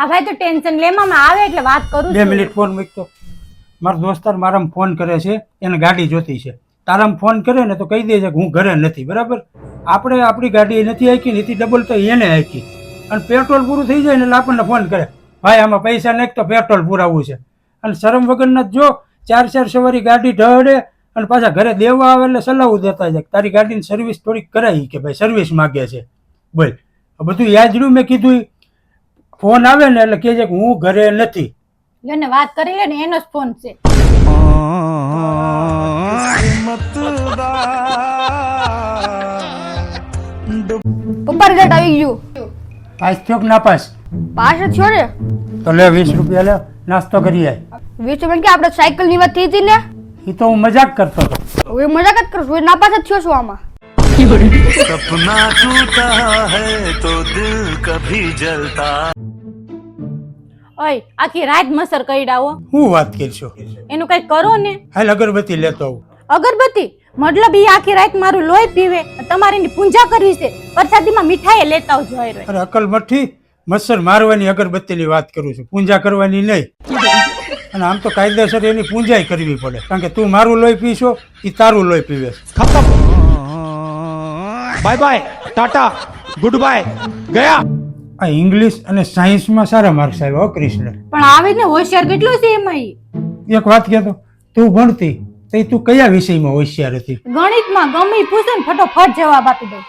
આ ભાઈ તો ટેન્શન લેવામાં આવે એટલે વાત કરું બે મિનિટ ફોન મૂકતો મારો દોસ્તાર મારામાં ફોન કરે છે એને ગાડી જોતી છે. તારામાં ફોન કરે ને તો કહી દે છે કે હું ઘરે નથી બરાબર? આપણે આપણી ગાડી નથી હાકી નથી ડબલ તો એને હાકી. અને પેટ્રોલ પૂરું થઈ જાય ને એટલે આપણને ફોન કરે. ભાઈ આમાં પૈસા નાખ તો પેટ્રોલ પુરાવવું છે. અને શરમ વગરના જ જો ચાર ચાર સવારી ગાડી ઢળે અને પાછા ઘરે દેવા આવે એટલે સલાવું દેતા જાય તારી ગાડીની સર્વિસ થોડીક કરાવી કે ભાઈ સર્વિસ માગે છે. બોલ. બધું યાદ રહ્યું મેં કીધું. ફોન આવે ને એટલે કહે છે કે હું ઘરે નથી લ્યો ને વાત કરી લે ને એનો જ ફોન છે પપ્પા રિઝલ્ટ આવી ગયું પાસ થયો કે ના પાસ પાસ જ થયો ને તો લે વીસ રૂપિયા લે નાસ્તો કરી આય વીસ રૂપિયા કે આપણે સાયકલ ની વાત થઈ હતી ને એ તો હું મજાક કરતો હતો હવે મજાક જ કરું છું ના પાસ જ થયો છું આમાં सपना टूटा है तो दिल कभी जलता ઓય આખી રાત મસર કઈડાવો હું. વાત કરશો? એનું કઈ કરો ને? હાલ અગરબત્તી લેતો આવું. અગરબત્તી? મતલબ ઈ આખી રાત મારું લોહી પીવે તમારે એની પૂજા કરવી છે. પ્રસાદીમાં મીઠાઈ લેતા આવજો અરે અકલ મઠી મચ્છર મારવાની અગરબત્તીની વાત કરું છું. પૂજા કરવાની નહીં. અને આમ તો કાયદેસર એની પૂજા કરવી પડે. કારણ કે તું મારું લોહી પીશો એ તારું લોહી પીવે ખતમ. Bye bye tata good bye ગયા. આ ઇંગ્લિશ અને સાયન્સમાં સારા માર્ક્સ આવ્યા કૃષ્ણ પણ આવે ને હોશિયાર કેટલો છે એમાં? એક વાત કહેતો તું ભણતી તો તું કયા વિષયમાં હોશિયાર હતી? ગણિતમાં ગમે પૂછે ને ફટોફટ જવાબ આપી દઉં.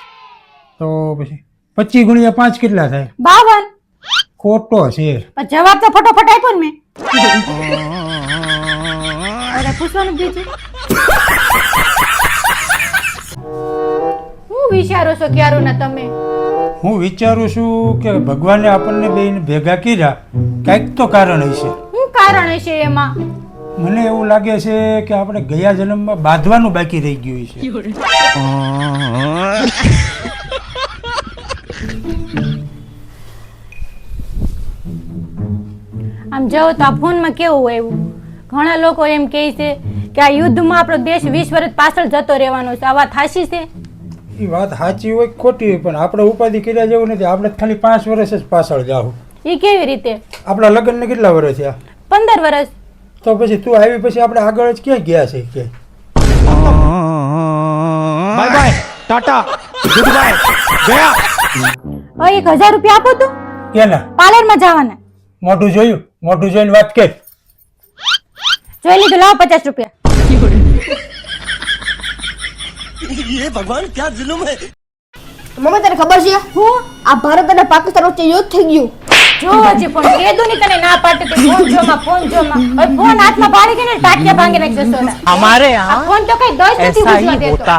તો પછી પચીસ ગુણ્યા પાંચ કેટલા થાય? બાવન. ખોટો છે. પણ જવાબ તો ફટોફટ આપ્યો ને મેં. પૂછવાનું બીજું હું વિચારો છો ક્યારો ને તમે? હું વિચારું છું કે ભગવાને આપણને બેને ભેગા કર્યા. કંઈક તો કારણ હશે. શું કારણ હશે એમાં? મને એવું લાગે છે કે આપણે ગયા જન્મમાં બાંધવાનું બાકી રહી ગયું છે આમ જાઓ તો આ ફોનમાં કેવું હોય એવું? ઘણા લોકો એમ કહે છે કે આ યુદ્ધમાં આપણો દેશ વીસ વર્ષ પાછળ જતો રહેવાનો છે. આવા થાશી છે? એ વાત સાચી હોય ખોટી હોય પણ આપણે ઉપાધિ કર્યા જેવું નથી. આપણે ખાલી પાંચ વર્ષ જ પાછળ જાવ એ કેવી રીતે? આપણા લગ્નને કેટલા વર્ષ થયા? પંદર વર્ષ. તો પછી તું આવી પછી આપણે આગળ જ ક્યાં ગયા છે? કે? Bye bye tata. Good bye ગયા. ઓય એક હજાર રૂપિયા આપો તો. કેના? પાર્લરમાં જવાના. મોઢું જોયું? મોઢું જોઈને વાત કે જોઈ લીધું લાવો પચાસ રૂપિયા. અરે ભગવાન ક્યાં જુલુમ હે? મમ્મી તને ખબર છે? હું? આ ભારત અને પાકિસ્તાન વચ્ચે યુદ્ધ થઈ ગયું. જો હજી પણ કે દુની તને ના પાડતો તે ફોન જો માં ફોન જો માં. ઓય ફોન હાથમાં પાડી કે ને ટાટિયા ભાંગી નાખી જશો અમારે હા ફોન તો કઈ દોષ નથી પૂછવા દેતો